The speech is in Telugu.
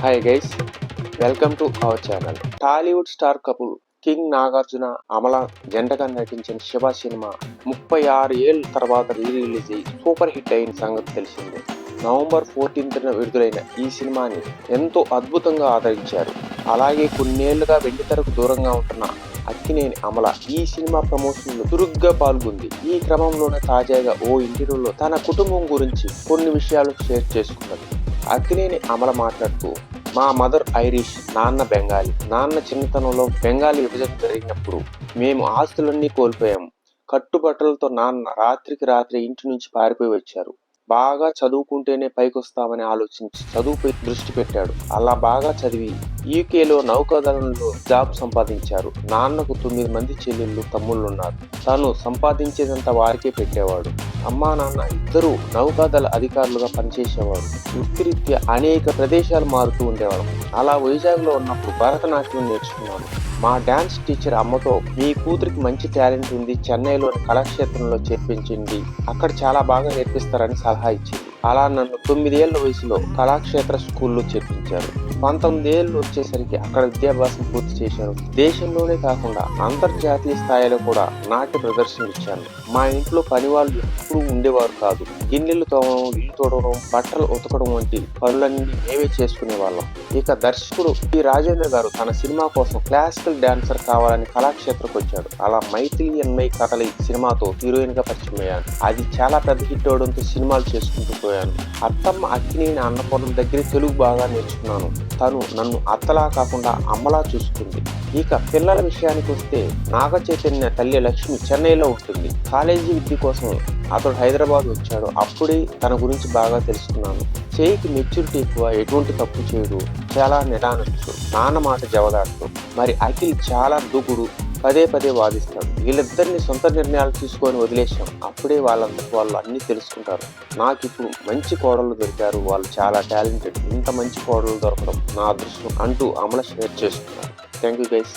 Hi guys welcome to our channel Tollywood star couple king Nagarjuna Amala జెండగా నటించిన శివ సినిమా ముప్పై ఆరు ఏళ్ళ తర్వాత రీ రిలీజ్ అయ్యి సూపర్ హిట్ అయిన సంగతి తెలిసిందే. నవంబర్ ఫోర్టీన్త్న విడుదలైన ఈ సినిమాని ఎంతో అద్భుతంగా ఆదరించారు. అలాగే కొన్నేళ్ళుగా వెండితెరకు దూరంగా ఉంటున్న అక్కినేని అమల ఈ సినిమా ప్రమోషన్లో చురుగ్గా పాల్గొంది. ఈ క్రమంలోనే తాజాగా ఓ ఇంటర్వ్యూలో తన కుటుంబం గురించి కొన్ని విషయాలు షేర్ చేసుకున్నది. అక్కినేని అమల మాట్లాడుతూ మా మదర్ ఐరిష్ నాన్న బెంగాలీ. నాన్న చిన్నతనంలో బెంగాలీ విభజన జరిగినప్పుడు మేము ఆస్తులన్నీ కోల్పోయాము కట్టుబట్టలతో నాన్న రాత్రికి రాత్రి ఇంటి నుంచి పారిపోయి వచ్చారు. బాగా చదువుకుంటేనే పైకొస్తామని ఆలోచించి చదువుపై దృష్టి పెట్టాడు. అలా బాగా చదివి యూకేలో నౌకాదళంలో జాబ్ సంపాదించారు. నాన్నకు తొమ్మిది మంది చెల్లెళ్ళు తమ్ముళ్ళు ఉన్నారు తను సంపాదించేదంతా వారికే పెట్టేవాడు. అమ్మా నాన్న ఇద్దరు నౌకాదళ అధికారులుగా పనిచేసేవారు. వృత్తిరీత్యా అనేక ప్రదేశాలు మారుతూ ఉండేవారు. అలా వైజాగ్లో ఉన్నప్పుడు భరతనాట్యం నేర్చుకున్నాను. మా డాన్స్ టీచర్ అమ్మతో మీ కూతురికి మంచి టాలెంట్ ఉంది చెన్నైలోని కళాక్షేత్రంలో చేర్పించింది అక్కడ చాలా బాగా నేర్పిస్తారని సలహా ఇచ్చింది. అలా నన్ను తొమ్మిదేళ్ళ వయసులో కళాక్షేత్ర స్కూల్లో చేర్పించారు. పంతొమ్మిది ఏళ్ళు వచ్చేసరికి అక్కడ విద్యాభ్యాసం పూర్తి చేశాను దేశంలోనే కాకుండా అంతర్జాతీయ స్థాయిలో కూడా నాట్య ప్రదర్శన ఇచ్చాను మా ఇంట్లో పని వాళ్ళు ఎప్పుడూ ఉండేవారు కాదు. గిన్నెలు తోమడం ఇల్లు తోడడం బట్టలు ఉతకడం వంటి పనులన్నీ మేమే చేసుకునే వాళ్ళం ఇక దర్శకుడు పి రాజేంద్ర గారు తన సినిమా కోసం క్లాసికల్ డాన్సర్ కావాలని కళాక్షేత్రకు వచ్చాడు. అలా మైథిలి ఎన్మై కథలి సినిమాతో హీరోయిన్గా పరిచయం అయ్యాను అది చాలా పెద్ద హిట్ అవడంతో సినిమాలు చేసుకుంటూ పోయాను అత్తమ్మ అక్కినేని అన్నపూర్ణ దగ్గర తెలుగు బాగా నేర్చుకున్నాను. తను నన్ను అత్తలా కాకుండా అమ్మలా చూసుకుంది ఇక పిల్లల విషయానికి వస్తే నాగ చైతన్య తల్లి లక్ష్మి చెన్నైలో ఉంటుంది. కాలేజీ విద్య కోసం అతడు హైదరాబాద్ వచ్చాడు. అప్పుడే తన గురించి బాగా తెలుసుకున్నాను. చేయికి మెచ్యూరిటీ ఎక్కువ ఎటువంటి తప్పు చేయడు. చాలా నిదానస్తుడు నాన్న మాట జవదాడు మరి అఖిల్ చాలా దూకుడు పదే పదే వాదిస్తాడు వీళ్ళిద్దరిని సొంత నిర్ణయాలు తీసుకొని వదిలేసాం అప్పుడే వాళ్ళందరూ వాళ్ళు అన్ని తెలుసుకుంటారు. నాకు ఇప్పుడు మంచి కోడళ్ళు దొరికారు. వాళ్ళు చాలా టాలెంటెడ్. ఇంత మంచి కోడలు దొరకడం నా అదృష్టం అంటూ అమల షేర్ చేసుకున్నారు. Thank you guys.